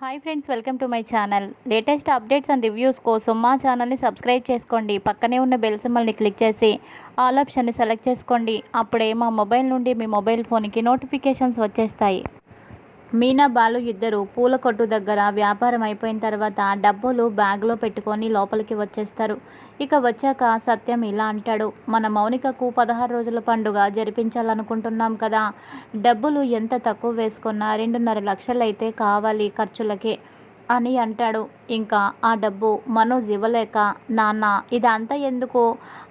Hi friends welcome to my channel latest updates and reviews కోసం మా ఛానల్ని subscribe చేసుకోండి. పక్కనే ఉన్న బెల్ సింబల్ని క్లిక్ చేసి ఆల్ ఆప్షన్ని సెలెక్ట్ చేసుకోండి. అప్పుడే మా మొబైల్ నుండి మీ మొబైల్ ఫోన్కి నోటిఫికేషన్స్ వచ్చేస్తాయి. మీనా బాలు ఇద్దరు పూల కొట్టు దగ్గర వ్యాపారం అయిపోయిన తర్వాత డబ్బులు బ్యాగ్లో పెట్టుకొని లోపలికి వచ్చేస్తారు. ఇక వచ్చాక సత్యం ఇలా అంటాడు మన మౌనికకు పదహారు రోజుల పండుగ జరిపించాలనుకుంటున్నాం కదా. డబ్బులు ఎంత తక్కువ వేసుకున్నా రెండున్నర లక్షలైతే కావాలి ఖర్చులకి అని అంటాడు. ఇంకా ఆ డబ్బు మనోజ్ ఇవ్వలేక నాన్న ఇదంతా ఎందుకు?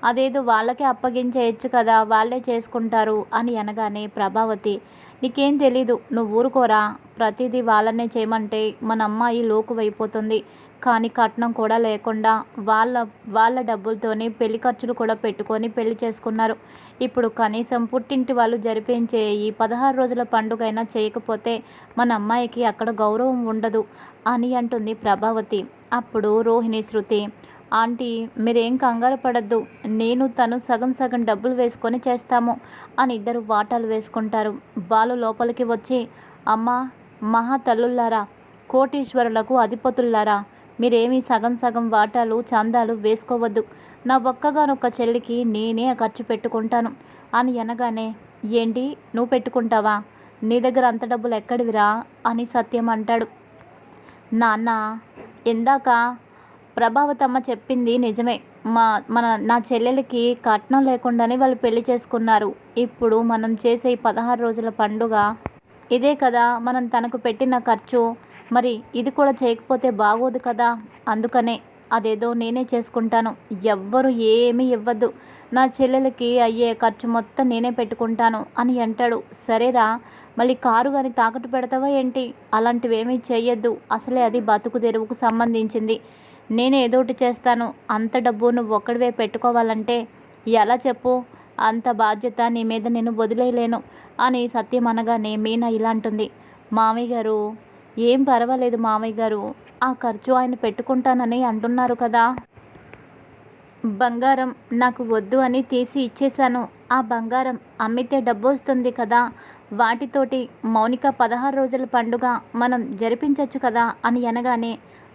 అదేదో వాళ్ళకే అప్పగించేయచ్చు కదా వాళ్ళే చేసుకుంటారు అని అనగానే ప్రభావతి నీకేం తెలీదు. నువ్వు ఊరుకోరా. ప్రతిదీ వాళ్ళనే చేయమంటే మన అమ్మాయి లోకువైపోతుంది. కానీ కట్నం కూడా లేకుండా వాళ్ళ వాళ్ళ డబ్బులతోనే పెళ్ళి ఖర్చులు కూడా పెట్టుకొని పెళ్ళి చేసుకున్నారు. ఇప్పుడు కనీసం పుట్టింటి వాళ్ళు జరిపించే ఈ పదహారు రోజుల పండుగైనా చేయకపోతే మన అమ్మాయికి అక్కడ గౌరవం ఉండదు అని అంటుంది ప్రభావతి. అప్పుడు రోహిణి శృతి ఆంటీ మీరేం కంగారు పడద్దు. నేను తను సగం సగం డబ్బులు వేసుకొని చేస్తాము అని ఇద్దరు వాటాలు వేసుకుంటారు. బాలు లోపలికి వచ్చి అమ్మ మహా తల్లుల్లారా కోటీశ్వరులకు అధిపతుల్లారా మీరేమీ సగం సగం వాటాలు చందాలు వేసుకోవద్దు. నా ఒక్కగానొక్క చెల్లికి నేనే ఖర్చు పెట్టుకుంటాను అని అనగానే ఏంటి నువ్వు పెట్టుకుంటావా? నీ దగ్గర అంత డబ్బులు ఎక్కడివిరా? అని సత్యం అంటాడు. నాన్న ఇందాక ప్రభావతమ్మ చెప్పింది నిజమే. మా మన నా చెల్లెలకి కట్నం లేకుండానే వాళ్ళు పెళ్ళి చేసుకున్నారు. ఇప్పుడు మనం చేసే ఈ పదహారు రోజుల పండుగ ఇదే కదా మనం తనకు పెట్టిన ఖర్చు. మరి ఇది కూడా చేయకపోతే బాగోదు కదా? అందుకనే అదేదో నేనే చేసుకుంటాను. ఎవ్వరు ఏమీ ఇవ్వద్దు. నా చెల్లెలకి అయ్యే ఖర్చు మొత్తం నేనే పెట్టుకుంటాను అని అంటాడు. సరేరా మళ్ళీ కారు కానీ తాకట్టు పెడతావా ఏంటి? అలాంటివేమీ చేయొద్దు అసలే అది బతుకు తెరువుకు సంబంధించింది. నేను ఏదో ఒకటి చేస్తాను. అంత డబ్బు నువ్వు ఒక్కడివే పెట్టుకోవాలంటే ఎలా చెప్పు? అంత బాధ్యత నీ మీద నేను వదిలేయలేను అని సత్యం అనగానే మీనా ఇలా అంటుంది. మామయ్య గారు ఏం పర్వాలేదు మామయ్య గారు ఆ ఖర్చు ఆయన పెట్టుకుంటానని అంటున్నారు కదా. బంగారం నాకు వద్దు అని తీసి ఇచ్చేశాను. ఆ బంగారం అమ్మితే డబ్బు వస్తుంది కదా. వాటితోటి మౌనిక పదహారు రోజుల పండుగ మనం జరిపించవచ్చు కదా అని అనగానే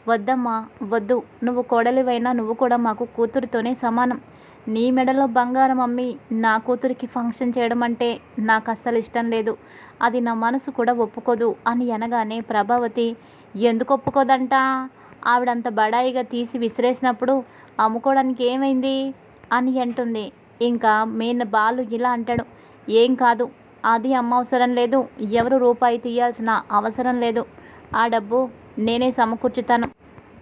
వద్దమ్మా వద్దు. నువ్వు కోడలివైనా నువ్వు కూడా మాకు కూతురుతోనే సమానం. నీ మెడలో బంగారం అమ్మి నా కూతురికి ఫంక్షన్ చేయడం అంటే నాకు అస్సలు ఇష్టం లేదు. అది నా మనసు కూడా ఒప్పుకోదు అని అనగానే ప్రభావతి ఎందుకు ఒప్పుకోదంట? ఆవిడంత బడాయిగా తీసి విసిరేసినప్పుడు అమ్ముకోవడానికి ఏమైంది? అని అంటుంది. ఇంకా మెయిన్ బాలు ఇలా అంటాడు ఏం కాదు అది అమ్మ అవసరం లేదు ఎవరు రూపాయి తీయాల్సిన అవసరం లేదు. ఆ డబ్బు నేనే సమకూర్చుతాను.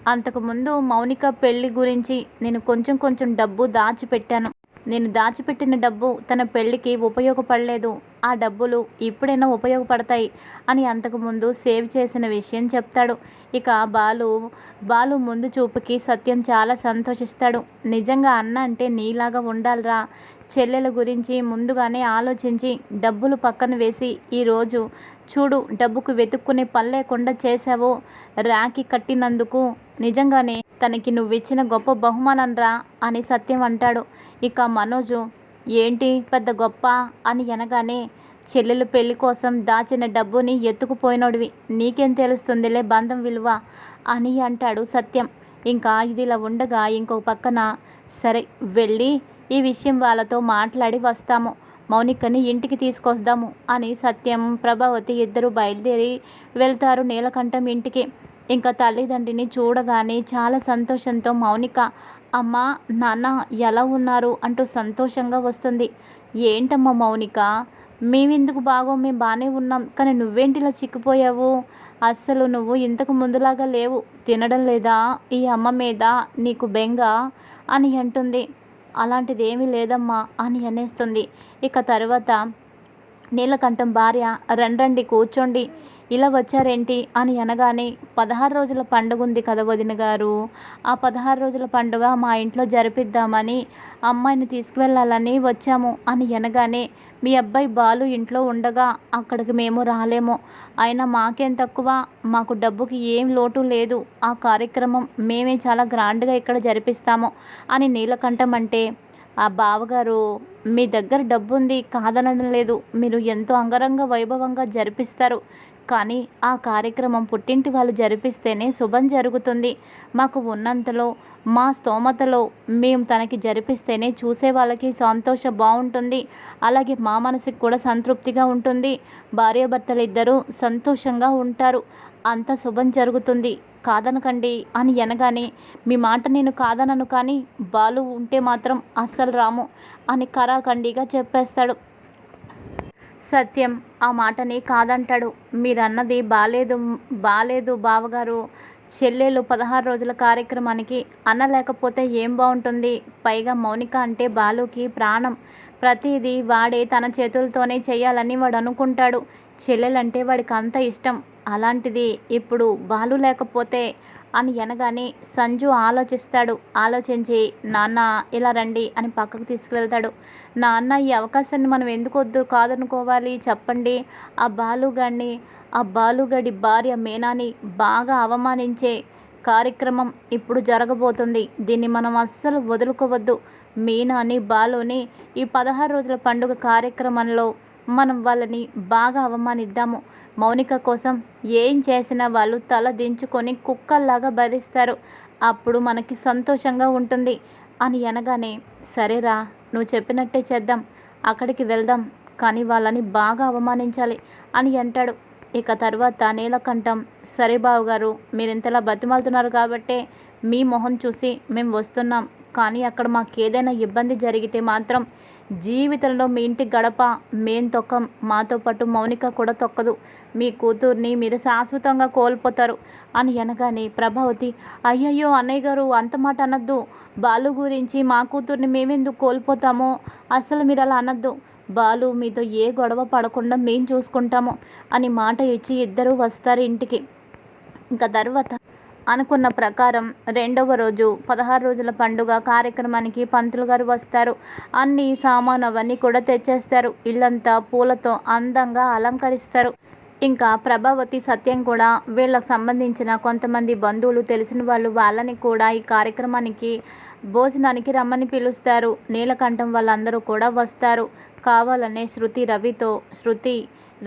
అంతకుముందు మౌనిక పెళ్ళి గురించి నేను కొంచెం కొంచెం డబ్బు దాచిపెట్టాను. నేను దాచిపెట్టిన డబ్బు తన పెళ్ళికి ఉపయోగపడలేదు. ఆ డబ్బులు ఇప్పుడైనా ఉపయోగపడతాయి అని అంతకుముందు సేవ్ చేసిన విషయం చెప్తాడు. ఇక బాలు బాలు ముందు చూపుకి సత్యం చాలా సంతోషిస్తాడు. నిజంగా అన్న అంటే నీలాగా ఉండాలిరా. చెల్లెల గురించి ముందుగానే ఆలోచించి డబ్బులు పక్కన వేసి ఈరోజు చూడు డబ్బుకు వెతుక్కునే పని లేకుండా చేశావో. రాఖీ కట్టినందుకు నిజంగానే తనకి నువ్విచ్చిన గొప్ప బహుమానం రా అని సత్యం అంటాడు. ఇక మనోజు ఏంటి పెద్ద గొప్ప? అని అనగానే చెల్లెలు పెళ్ళి కోసం దాచిన డబ్బుని ఎత్తుకుపోయినోడివి. నీకేం తెలుస్తుందిలే బంధం విలువ? అని అంటాడు సత్యం. ఇంకా ఇది ఇలా ఉండగా ఇంకో పక్కన సరే వెళ్ళి ఈ విషయం వాళ్ళతో మాట్లాడి వస్తాము. మౌనికని ఇంటికి తీసుకొస్తాము అని సత్యం ప్రభావతి ఇద్దరు బయలుదేరి వెళ్తారు నీలకంఠం ఇంటికి. ఇంకా తల్లిదండ్రిని చూడగానే చాలా సంతోషంతో మౌనిక అమ్మ నాన్న ఎలా ఉన్నారు? అంటూ సంతోషంగా వస్తుంది. ఏంటమ్మా మౌనిక మేమెందుకు బాగో మేము బాగానే ఉన్నాం కానీ నువ్వేంటిలా చిక్కిపోయావు? అస్సలు నువ్వు ఇంతకు ముందులాగా లేవు. తినడం లేదా? ఈ అమ్మ మీద నీకు బెంగ? అని అంటుంది. అలాంటిది ఏమీ లేదమ్మా అని అనేస్తుంది. ఇక తర్వాత నీలకంఠం భార్య రండి కూర్చోండి. ఇలా వచ్చారేంటి అని అనగానే పదహారు రోజుల పండుగ ఉంది కదా వదిన గారు. ఆ పదహారు రోజుల పండుగ మా ఇంట్లో జరిపిద్దామని అమ్మాయిని తీసుకువెళ్ళాలని వచ్చాము అని అనగానే మీ అబ్బాయి బాలు ఇంట్లో ఉండగా అక్కడికి మేము రాలేము. అయినా మాకేం తక్కువ మాకు డబ్బుకి ఏం లోటు లేదు. ఆ కార్యక్రమం మేమే చాలా గ్రాండ్గా ఇక్కడ జరిపిస్తాము అని నీలకంఠం అంటే ఆ బావగారు మీ దగ్గర డబ్బు ఉంది కాదనడం లేదు. మీరు ఎంతో అంగరంగ వైభవంగా జరిపిస్తారు. కానీ ఆ కార్యక్రమం పుట్టింటి వాళ్ళు జరిపిస్తేనే శుభం జరుగుతుంది. మాకు ఉన్నంతలో మా స్తోమతలో మేము తనకి జరిపిస్తేనే చూసే వాళ్ళకి సంతోష బాగుంటుంది అలాగే మా మనసుకు కూడా సంతృప్తిగా ఉంటుంది. భార్యాభర్తలు ఇద్దరూ సంతోషంగా ఉంటారు. అంత శుభం జరుగుతుంది. కాదనకండి అని అనగానే మీ మాట నేను కాదనను కానీ బాలు ఉంటే మాత్రం అస్సలు రాము అని కరాఖండిగా చెప్పేస్తాడు. సత్యం ఆ మాటని కాదంటాడు. మీరన్నది బాలేదు బాలేదు బావగారు. చెల్లెలు పదహారు రోజుల కార్యక్రమానికి అన్న లేకపోతే ఏం బాగుంటుంది పైగా మౌనిక అంటే బాలుకి ప్రాణం. ప్రతిదీ వాడే తన చేతులతోనే చేయాలని వాడు అనుకుంటాడు చెల్లెలంటే వాడికి అంత ఇష్టం. అలాంటిది ఇప్పుడు బాలు లేకపోతే అని అనగానే సంజు ఆలోచిస్తాడు. ఆలోచించి నాన్న ఇలా రండి అని పక్కకు తీసుకువెళ్తాడు. నాన్న ఈ అవకాశాన్ని మనం ఎందుకు వద్దు? కాదనుకోవాలి. చెప్పండి. ఆ బాలుగాడిని ఆ బాలుగడి భార్య మేనాని బాగా అవమానించే కార్యక్రమం ఇప్పుడు జరగబోతుంది. దీన్ని మనం అస్సలు వదులుకోవద్దు. మీనాని బాలుని ఈ పదహారు రోజుల పండుగ కార్యక్రమంలో మనం వాళ్ళని బాగా అవమానిద్దాము. మౌనిక కోసం ఏం చేసినా వాళ్ళు తల దించుకొని కుక్కల్లాగా భరిస్తారు అప్పుడు మనకి సంతోషంగా ఉంటుంది. అని అనగానే సరేరా నువ్వు చెప్పినట్టే చేద్దాం. అక్కడికి వెళ్దాం. కానీ వాళ్ళని బాగా అవమానించాలి అని అంటాడు. ఇక తర్వాత నీలకంఠం సరే బావు గారు మీరు ఇంతలా బతిమాలుతున్నారు కాబట్టే మీ మొహం చూసి మేము వస్తున్నాం. కానీ అక్కడ మాకు ఏదైనా ఇబ్బంది జరిగితే మాత్రం జీవితంలో మీ ఇంటి గడప మేం తొక్కం. మాతో పాటు మౌనిక కూడా తొక్కదు. మీ కూతుర్ని మీరు శాశ్వతంగా కోల్పోతారు అని అనగానే ప్రభావతి అయ్యయ్యో అన్నయ్య గారు అంత మాట అనద్దు. బాలు గురించి మా కూతుర్ని మేమెందుకు కోల్పోతామో? అసలు మీరు అలా అనద్దు. బాలు మీతో ఏ గొడవ పడకుండా మేం చూసుకుంటాము అని మాట ఇచ్చి ఇద్దరు వస్తారు ఇంటికి. ఇంకా తర్వాత అనుకున్న ప్రకారం రెండవ రోజు పదహారు రోజుల పండుగ కార్యక్రమానికి పంతులు గారు వస్తారు. అన్ని సామాను అవన్నీ కూడా తెచ్చేస్తారు. ఇల్లంతా పూలతో అందంగా అలంకరిస్తారు. ఇంకా ప్రభావతి సత్యం కూడా వీళ్ళకి సంబంధించిన కొంతమంది బంధువులు తెలిసిన వాళ్ళు వాళ్ళని కూడా ఈ కార్యక్రమానికి భోజనానికి రమ్మని పిలుస్తారు. నీలకంఠం వాళ్ళందరూ కూడా వస్తారు. కావాలనే శృతి రవితో శృతి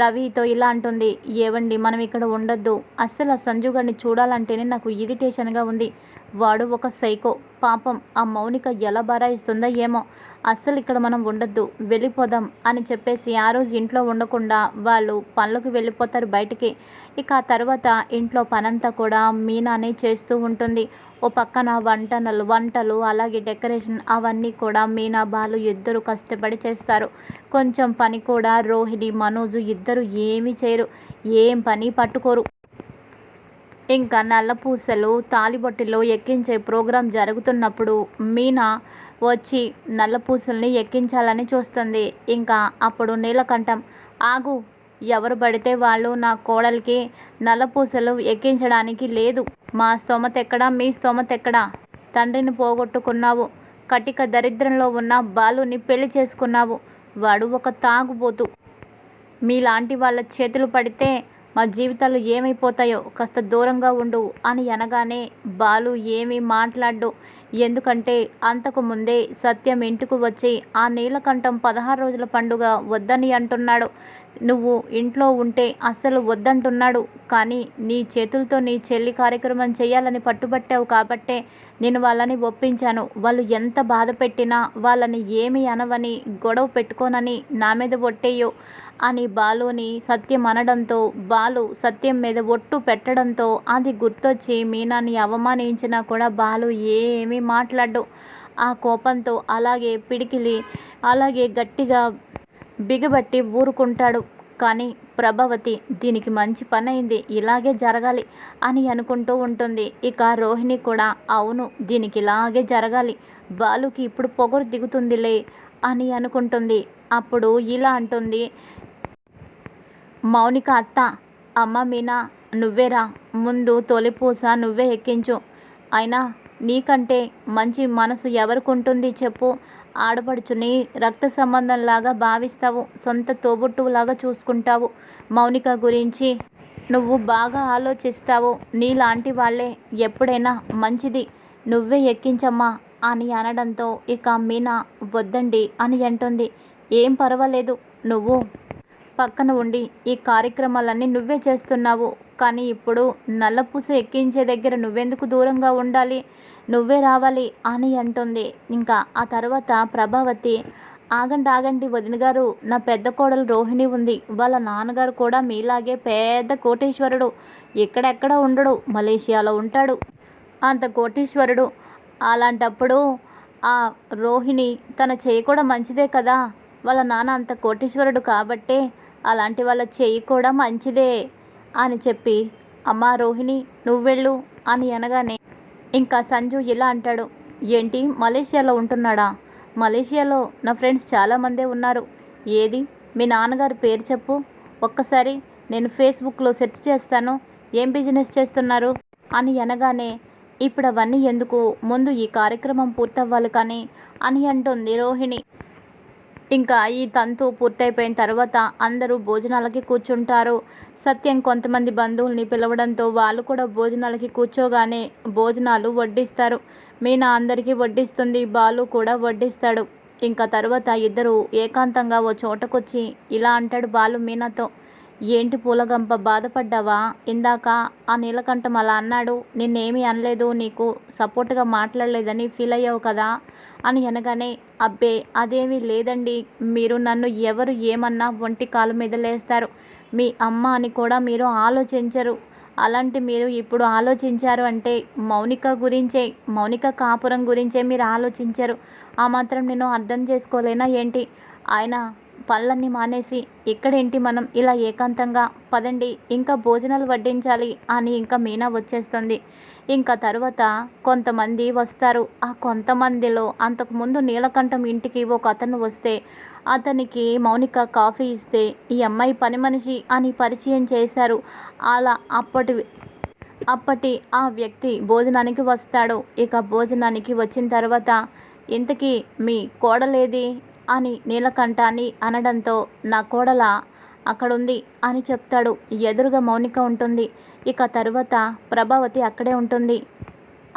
రవితో ఇలా అంటుంది. ఏవండి మనం ఇక్కడ ఉండొద్దు. అస్సలు ఆ సంజు గారిని చూడాలంటేనే నాకు ఇరిటేషన్గా ఉంది. వాడు ఒక సైకో. పాపం ఆ మౌనిక ఎలా బరాయిస్తుందో ఏమో. అస్సలు ఇక్కడ మనం ఉండొద్దు వెళ్ళిపోదాం అని చెప్పేసి ఆ రోజు ఇంట్లో ఉండకుండా వాళ్ళు పనులకు వెళ్ళిపోతారు బయటికి. ఇక ఆ తర్వాత ఇంట్లో పనంతా కూడా మీనానే చేస్తూ ఉంటుంది. ఓ పక్కన వంటనలు వంటలు అలాగే డెకరేషన్ అవన్నీ కూడా మీనా బాలు ఇద్దరు కష్టపడి చేస్తారు. కొంచెం పని కూడా రోహిణి మనోజు ఇద్దరు ఏమీ చేయరు. ఏం పని పట్టుకోరు. ఇంకా నల్లపూసలు తాలిబొట్టిలో ఎక్కించే ప్రోగ్రాం జరుగుతున్నప్పుడు మీనా వచ్చి నల్లపూసల్ని ఎక్కించాలని చూస్తుంది. ఇంకా అప్పుడు నీలకంఠం ఆగు ఎవరు పడితే వాళ్ళు నా కోడలికి నల్లపూసలు ఎక్కించడానికి లేదు. మా స్తోమత ఎక్కడా? మీ స్తోమత ఎక్కడా? తండ్రిని పోగొట్టుకున్నావు. కటిక దరిద్రంలో ఉన్న బాలుని పెళ్ళి చేసుకున్నావు. వాడు ఒక తాగుబోతు. మీలాంటి వాళ్ళ చేతులు పడితే మా జీవితాలు ఏమైపోతాయో కాస్త దూరంగా ఉండు అని అనగానే బాలు ఏమీ మాట్లాడు ఎందుకంటే అంతకు ముందే సత్యం ఇంటికి వచ్చి ఆ నీలకంఠం పదహారు రోజుల పండుగ వద్దని అంటున్నాడు. నువ్వు ఇంట్లో ఉంటే అస్సలు వద్దంటున్నాడు. కానీ నీ చేతులతో నీ చెల్లి కార్యక్రమం చేయాలని పట్టుబట్టావు కాబట్టే నేను వాళ్ళని ఒప్పించాను. వాళ్ళు ఎంత బాధ పెట్టినా వాళ్ళని ఏమి అనవని గొడవ పెట్టుకోనని నా మీద ఒట్టేయో. అని బాలుని సత్యం అనడంతో బాలు సత్యం మీద ఒట్టు పెట్టడంతో అది గుర్తొచ్చి మీనాని అవమానించినా కూడా బాలు ఏమీ మాట్లాడు ఆ కోపంతో అలాగే పిడికిలి అలాగే గట్టిగా బిగబట్టి ఊరుకుంటాడు. కానీ ప్రభావతి దీనికి మంచి పని అయింది ఇలాగే జరగాలి అని అనుకుంటూ ఉంటుంది. ఇక రోహిణి కూడా అవును దీనికి ఇలాగే జరగాలి. బాలుకి ఇప్పుడు పొగరు దిగుతుందిలే అని అనుకుంటుంది. అప్పుడు ఇలా అంటుంది మౌనిక అత్త అమ్మ మీనా నువ్వేరా ముందు తొలిపూస నువ్వే ఎక్కించు. అయినా నీకంటే మంచి మనసు ఎవరికి ఉంటుంది చెప్పు ఆడపడుచుని రక్త సంబంధంలాగా భావిస్తావు. సొంత తోబుట్టువులాగా చూసుకుంటావు. మౌనిక గురించి నువ్వు బాగా ఆలోచిస్తావు. నీలాంటి వాళ్ళే ఎప్పుడైనా మంచిది. నువ్వే ఎక్కించమ్మా అని అనడంతో ఇక మీనా వద్దండి అని అంటుంది. ఏం పర్వాలేదు నువ్వు పక్కన ఉండి ఈ కార్యక్రమాలన్నీ నువ్వే చేస్తున్నావు. కానీ ఇప్పుడు నల్లపూస ఎక్కించే దగ్గర నువ్వెందుకు దూరంగా ఉండాలి? నువ్వే రావాలి అని అంటుంది. ఇంకా ఆ తర్వాత ప్రభావతి ఆగండి ఆగండి వదిన గారు నా పెద్ద కోడలు రోహిణి ఉంది. వాళ్ళ నాన్నగారు కూడా మీలాగే పెద్ద కోటేశ్వరుడు. ఎక్కడెక్కడ ఉండడు మలేషియాలో ఉంటాడు. అంత కోటేశ్వరుడు? అలాంటప్పుడు ఆ రోహిణి తన చేయి కూడా మంచిదే కదా? వాళ్ళ నాన్న అంత కోటేశ్వరుడు కాబట్టే అలాంటి వాళ్ళ చెయ్యి కూడా మంచిదే అని చెప్పి అమ్మా రోహిణి నువ్వెళ్ళు అని అనగానే ఇంకా సంజు ఇలా అంటాడు ఏంటి మలేషియాలో ఉంటున్నాడా? మలేషియాలో నా ఫ్రెండ్స్ చాలామందే ఉన్నారు. ఏది? మీ నాన్నగారి పేరు చెప్పు. ఒక్కసారి నేను ఫేస్బుక్లో సెర్చ్ చేస్తాను. ఏం బిజినెస్ చేస్తున్నారు? అని అనగానే ఇప్పుడు అవన్నీ ఎందుకు? ముందు ఈ కార్యక్రమం పూర్తవ్వాలి కానీ అని అంటుంది రోహిణి. ఇంకా ఈ తంతు పూర్తయిపోయిన తర్వాత అందరూ భోజనాలకి కూర్చుంటారు. సత్యం కొంతమంది బంధువుల్ని పిలవడంతో వాళ్ళు కూడా భోజనాలకి కూర్చోగానే భోజనాలు వడ్డిస్తారు. మీనా అందరికీ వడ్డిస్తుంది బాలు కూడా వడ్డిస్తాడు. ఇంకా తర్వాత ఇద్దరు ఏకాంతంగా ఓ చోటకొచ్చి ఇలా అంటాడు బాలు మీనాతో. ఏంటి పూలగంప బాధపడ్డావా? ఇందాక ఆ నీలకంఠం అలా అన్నాడు. నిన్నేమీ అనలేదు నీకు సపోర్ట్గా మాట్లాడలేదని ఫీల్ అయ్యావు కదా? అని అనగానే అబ్బే అదేమీ లేదండి. మీరు నన్ను ఎవరు ఏమన్నా ఒంటి కాలు మీద లేస్తారు. మీ అమ్మ అని కూడా మీరు ఆలోచించరు. అలాంటి మీరు ఇప్పుడు ఆలోచించారు అంటే మౌనిక గురించే మౌనిక కాపురం గురించే మీరు ఆలోచించరు. ఆ మాత్రం నేను అర్థం చేసుకోలేనా ఏంటి? ఆయన పళ్ళన్నీ మానేసి ఇక్కడేంటి మనం? ఇలా ఏకాంతంగా పదండి ఇంకా భోజనాలు వడ్డించాలి అని ఇంకా మీనా వచ్చేస్తుంది. ఇంకా తర్వాత కొంతమంది వస్తారు. ఆ కొంతమందిలో అంతకుముందు నీలకంఠం ఇంటికి ఒక అతను వస్తే అతనికి మౌనిక కాఫీ ఇస్తే ఈ అమ్మాయి పని మనిషి అని పరిచయం చేశారు. అలా అప్పటి అప్పటి ఆ వ్యక్తి భోజనానికి వస్తాడు. ఇక భోజనానికి వచ్చిన తర్వాత ఇంతకీ మీ కోడలేది? అని నీలకంఠాన్ని అనడంతో నా కోడల అక్కడుంది అని చెప్తాడు. ఎదురుగా మౌనిక ఉంటుంది. ఇక తరువాత ప్రభావతి అక్కడే ఉంటుంది.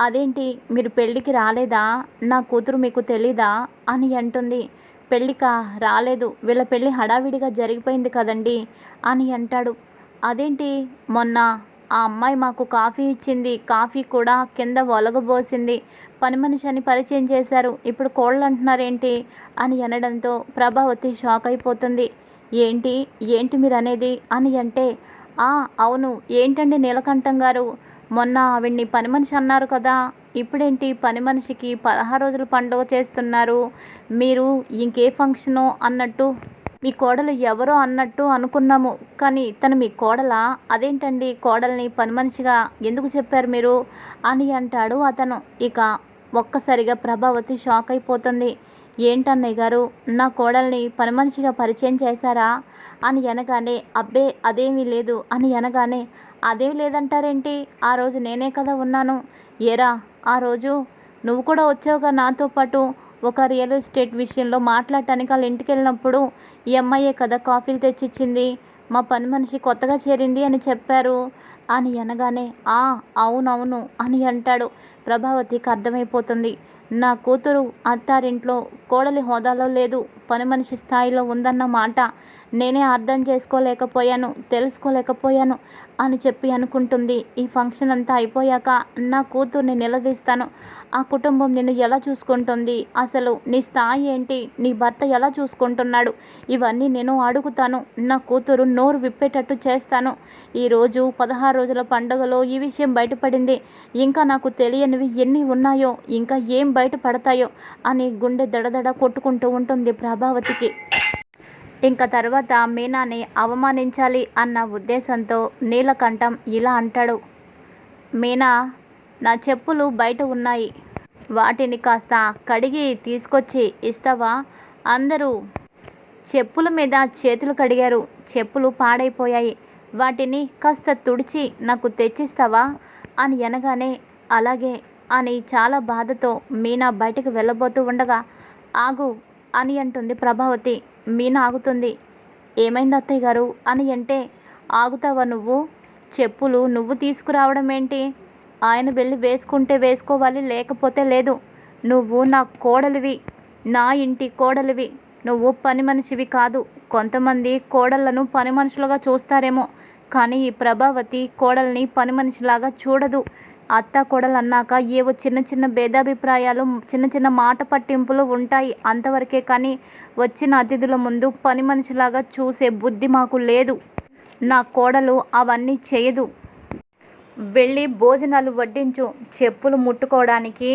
అదేంటి మీరు పెళ్ళికి రాలేదా? నా కూతురు మీకు తెలీదా? అని అంటుంది. పెళ్ళిక రాలేదు. వీళ్ళ పెళ్ళి హడావిడిగా జరిగిపోయింది కదండి అని అంటాడు. అదేంటి? మొన్న ఆ అమ్మాయి మాకు కాఫీ ఇచ్చింది కాఫీ కూడా కింద ఒలగబోసింది పని మనిషి అని పరిచయం చేశారు. ఇప్పుడు కోళ్ళు అంటున్నారేంటి అని అనడంతో ప్రభావతి షాక్ అయిపోతుంది. ఏంటి? ఏంటి మీరు అనేది అని అంటే ఆ అవును ఏంటండి నీలకంఠం గారు? మొన్న ఆవిడ్ని పని మనిషి అన్నారు కదా ఇప్పుడేంటి పని మనిషికి పదహారు రోజులు పండుగ చేస్తున్నారు? మీరు ఇంకే ఫంక్షను అన్నట్టు మీ కోడలు ఎవరో అన్నట్టు అనుకున్నాము. కానీ తను మీ కోడలా? అదేంటండి కోడల్ని పని మనిషిగా ఎందుకు చెప్పారు మీరు? అని అంటాడు అతను. ఇక ఒక్కసారిగా ప్రభావతి షాక్ అయిపోతుంది. ఏంటన్నయ్య గారు నా కోడల్ని పని మనిషిగా పరిచయం చేశారా? అని అనగానే అబ్బే అదేమీ లేదు అని అనగానే అదేమి లేదంటారేంటి? ఆ రోజు నేనే కదా ఉన్నాను. ఏరా ఆ రోజు నువ్వు కూడా వచ్చావుగా నాతో పాటు. ఒక రియల్ ఎస్టేట్ విషయంలో మాట్లాడటానికి వాళ్ళ ఇంటికి వెళ్ళినప్పుడు ఈ అమ్మాయే కదా కాఫీలు తెచ్చిచ్చింది. మా పని మనిషి కొత్తగా చేరింది అని చెప్పారు. అని అనగానే ఆ అవునవును అని అంటాడు. ప్రభావతికి అర్థమైపోతుంది. నా కూతురు అత్తారింట్లో కోడలి హోదాలో లేదు. పని మనిషి స్థాయిలో ఉందన్న మాట నేనే అర్థం చేసుకోలేకపోయాను తెలుసుకోలేకపోయాను అని చెప్పి అనుకుంటుంది. ఈ ఫంక్షన్ అంతా అయిపోయాక నా కూతుర్ని నిలదీస్తాను. ఆ కుటుంబం నిన్ను ఎలా చూసుకుంటుంది? అసలు నీ స్థాయి ఏంటి? నీ భర్త ఎలా చూసుకుంటున్నాడు? ఇవన్నీ నేను అడుగుతాను. నా కూతురు నోరు విప్పేటట్టు చేస్తాను. ఈరోజు పదహారు రోజుల పండుగలో ఈ విషయం బయటపడింది. ఇంకా నాకు తెలియనివి ఎన్ని ఉన్నాయో ఇంకా ఏం బయటపడతాయో అని గుండె దడదడ కొట్టుకుంటూ ఉంటుంది ప్రభావతికి. ఇంకా తర్వాత మీనాని అవమానించాలి అన్న ఉద్దేశంతో నీలకంఠం ఇలా అంటాడు. మీనా నా చెప్పులు బయట ఉన్నాయి. వాటిని కాస్త కడిగి తీసుకొచ్చి ఇస్తావా? అందరూ చెప్పుల మీద చేతులు కడిగారు. చెప్పులు పాడైపోయాయి. వాటిని కాస్త తుడిచి నాకు తెచ్చిస్తావా? అని అనగానే అలాగే అని చాలా బాధతో మీనా బయటకు వెళ్ళబోతూ ఉండగా ఆగు అని అంటుంది ప్రభావతి. మీనా ఆగుతుంది. ఏమైంది అత్తయ్య గారు? అని అంటే ఆగుతావా నువ్వు? చెప్పులు నువ్వు తీసుకురావడం ఏంటి ఆయన వెళ్ళి వేసుకుంటే వేసుకోవాలి లేకపోతే లేదు. నువ్వు నా కోడలివి నా ఇంటి కోడలివి. నువ్వు పని మనిషివి కాదు. కొంతమంది కోడళ్ళను పని మనుషులుగా చూస్తారేమో. కానీ ఈ ప్రభావతి కోడల్ని పని మనిషిలాగా చూడదు. అత్త కోడలు అన్నాక ఏవో చిన్న చిన్న భేదాభిప్రాయాలు చిన్న చిన్న మాట పట్టింపులు ఉంటాయి అంతవరకే కానీ వచ్చిన అతిథుల ముందు పని మనిషిలాగా చూసే బుద్ధి మాకు లేదు. నా కోడలు అవన్నీ చేయదు. వెళ్ళి భోజనాలు వడ్డించు. చెప్పులు ముట్టుకోవడానికి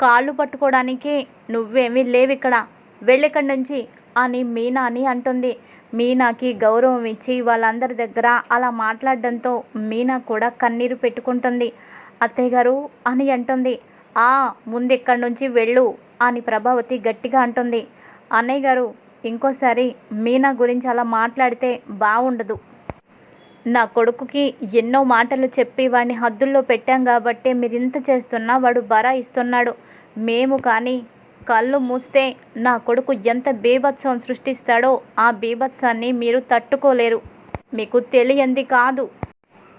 కాళ్ళు పట్టుకోవడానికి నువ్వేమీ లేవిక్కడ. వెళ్ళిక్కడి నుంచి అని మీనా అని అంటుంది. మీనాకి గౌరవం ఇచ్చి వాళ్ళందరి దగ్గర అలా మాట్లాడడంతో మీనా కూడా కన్నీరు పెట్టుకుంటుంది. అత్తయ్య గారు అని అంటుంది. ఆ ముందెక్కడి నుంచి వెళ్ళు అని ప్రభావతి గట్టిగా అంటుంది. అన్నయ్య గారు ఇంకోసారి మీనా గురించి అలా మాట్లాడితే బాగుండదు నా కొడుకుకి ఎన్నో మాటలు చెప్పి వాడిని హద్దుల్లో పెట్టాం కాబట్టి మీరు ఇంత చేస్తున్నా వాడు బరా ఇస్తున్నాడు మేము కానీ కళ్ళు మూస్తే నా కొడుకు ఎంత బీభత్సం సృష్టిస్తాడో ఆ బీభత్సాన్ని మీరు తట్టుకోలేరు. మీకు తెలియంది కాదు.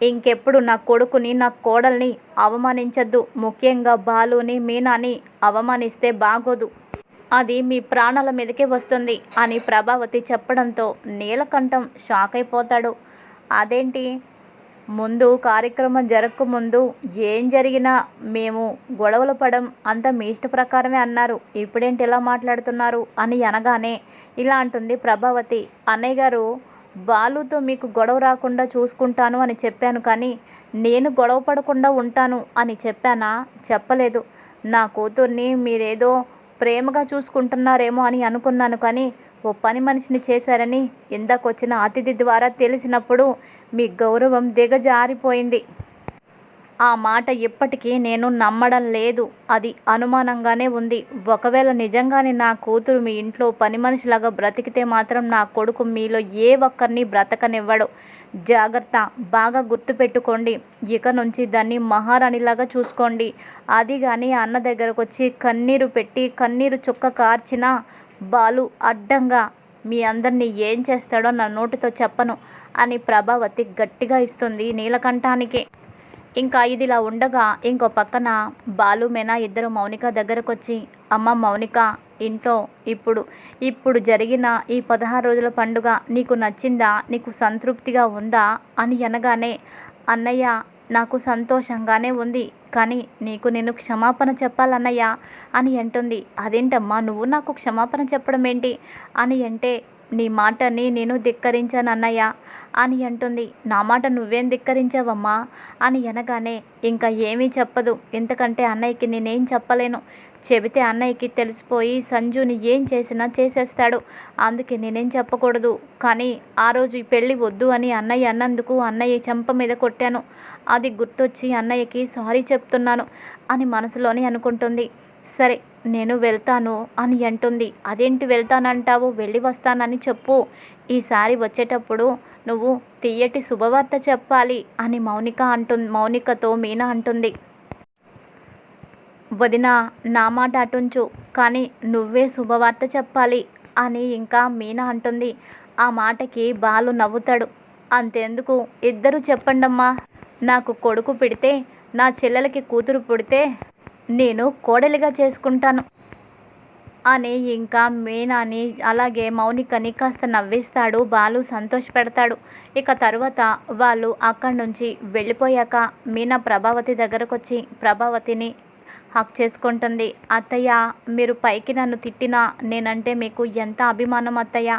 ఇంకెప్పుడు నా కొడుకుని నా కోడల్ని అవమానించద్దు. ముఖ్యంగా బాలుని మీనాని అవమానిస్తే బాగోదు. అది మీ ప్రాణాల మీదకే వస్తుంది అని ప్రభావతి చెప్పడంతో నీలకంఠం షాక్ అయిపోతాడు అదేంటి? ముందు కార్యక్రమం జరగకముందు ఏం జరిగినా మేము గొడవలు పడం అంత మీ ఇష్ట ప్రకారమే అన్నారు. ఇప్పుడేంటి ఇలా మాట్లాడుతున్నారు? అని అనగానే ఇలా అంటుంది ప్రభావతి అన్నయ్య గారు బాలుతో మీకు గొడవ రాకుండా చూసుకుంటాను అని చెప్పాను కానీ నేను గొడవ పడకుండా ఉంటాను అని చెప్పానా? చెప్పలేదు. నా కూతుర్ని మీరేదో ప్రేమగా చూసుకుంటున్నారేమో అని అనుకున్నాను కానీ ఓ పని మనిషిని చేశారని ఇందాకొచ్చిన అతిథి ద్వారా తెలిసినప్పుడు మీ గౌరవం దిగజారిపోయింది. ఆ మాట ఇప్పటికీ నేను నమ్మడం లేదు. అది అనుమానంగానే ఉంది. ఒకవేళ నిజంగానే నా కూతురు మీ ఇంట్లో పని మనిషిలాగా బ్రతికితే మాత్రం నా కొడుకు మీలో ఏ ఒక్కరిని బ్రతకనివ్వడు. జాగ్రత్త. బాగా గుర్తుపెట్టుకోండి. ఇక నుంచి దాన్ని మహారాణిలాగా చూసుకోండి. అది కానీ అన్న దగ్గరకు వచ్చి కన్నీరు పెట్టి కన్నీరు చుక్క కార్చిన బాలు అడ్డంగా మీ అందరినీ ఏం చేస్తాడో నా నోటితో చెప్పను అని ప్రభావతి గట్టిగా ఇస్తుంది నీలకంఠానికి. ఇంకా ఇదిలా ఉండగా ఇంకో పక్కన బాలు మెనా ఇద్దరు మౌనిక దగ్గరకు వచ్చి అమ్మ మౌనిక ఇంట్లో ఇప్పుడు ఇప్పుడు జరిగిన ఈ పదహారు రోజుల పండుగ నీకు నచ్చిందా నీకు సంతృప్తిగా ఉందా అని అనగానే అన్నయ్య నాకు సంతోషంగానే ఉంది. కానీ నీకు నేను క్షమాపణ చెప్పాలన్నయ్యా అని అంటుంది. అదేంటమ్మా నువ్వు నాకు క్షమాపణ చెప్పడం ఏంటి అని అంటే నీ మాటని నేను ధిక్కరించాను అన్నయ్య అని అంటుంది. నా మాట నువ్వేం ధిక్కరించావమ్మా? అని అనగానే ఇంకా ఏమీ చెప్పదు. ఎందుకంటే అన్నయ్యకి నేనేం చెప్పలేను. చెబితే అన్నయ్యకి తెలిసిపోయి సంజుని ఏం చేసినా చేసేస్తాడు. అందుకే నేనేం చెప్పకూడదు. కానీ ఆ రోజు ఈ పెళ్ళి వద్దు అని అన్నయ్య అన్నందుకు అన్నయ్య చెంప మీద కొట్టాను. అది గుర్తొచ్చి అన్నయ్యకి సారీ చెప్తున్నాను అని మనసులోనే అనుకుంటుంది. సరే నేను వెళ్తాను అని అంటుంది. అదేంటి వెళ్తానంటావు? వెళ్ళి వస్తానని చెప్పు. ఈసారి వచ్చేటప్పుడు నువ్వు తీయటి శుభవార్త చెప్పాలి అని మౌనిక అంటు మౌనికతో మీనా అంటుంది. వదిన నా మాట అటుంచు కానీ నువ్వే శుభవార్త చెప్పాలి అని ఇంకా మీనా అంటుంది. ఆ మాటకి బాలు నవ్వుతాడు. అంతెందుకు? ఇద్దరు చెప్పండమ్మా. నాకు కొడుకు పెడితే నా చెల్లెలకి కూతురు పుడితే నేను కోడలిగా చేసుకుంటాను. అని ఇంకా మీనాని అలాగే మౌనికని కాస్త నవ్విస్తాడు. బాలు సంతోషపెడతాడు ఇక తర్వాత వాళ్ళు అక్కడి నుంచి వెళ్ళిపోయాక మీనా ప్రభావతి దగ్గరకు వచ్చి ప్రభావతిని హక్ చేసుకుంటుంది. అత్తయ్య మీరు పైకి నన్ను తిట్టినా నేనంటే మీకు ఎంత అభిమానం అత్తయ్య?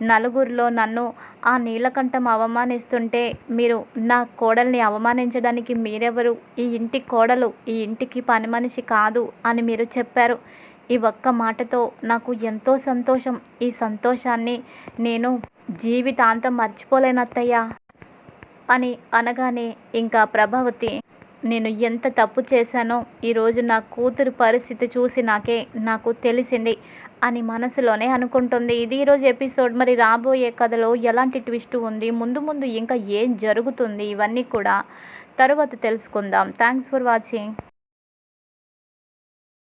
నలుగురిలో నన్ను ఆ నీలకంఠం అవమానిస్తుంటే మీరు నా కోడల్ని అవమానించడానికి మీరెవరు? ఈ ఇంటి కోడలు ఈ ఇంటికి పని మనిషి కాదు అని మీరు చెప్పారు. ఈ ఒక్క మాటతో నాకు ఎంతో సంతోషం. ఈ సంతోషాన్ని నేను జీవితాంతం మర్చిపోలేనత్తయ్య అని అనగానే ఇంకా ప్రభావతి నేను ఎంత తప్పు చేశానో ఈరోజు నా కూతురు పరిస్థితి చూసి నాకే నాకు తెలిసింది అని మనసులోనే అనుకుంటుంది. ఇది ఈరోజు ఎపిసోడ్. మరి రాబోయే కథలో ఎలాంటి ట్విస్ట్ ఉంది? ముందు ముందు ఇంకా ఏం జరుగుతుంది? ఇవన్నీ కూడా తరువాత తెలుసుకుందాం. Thanks for watching.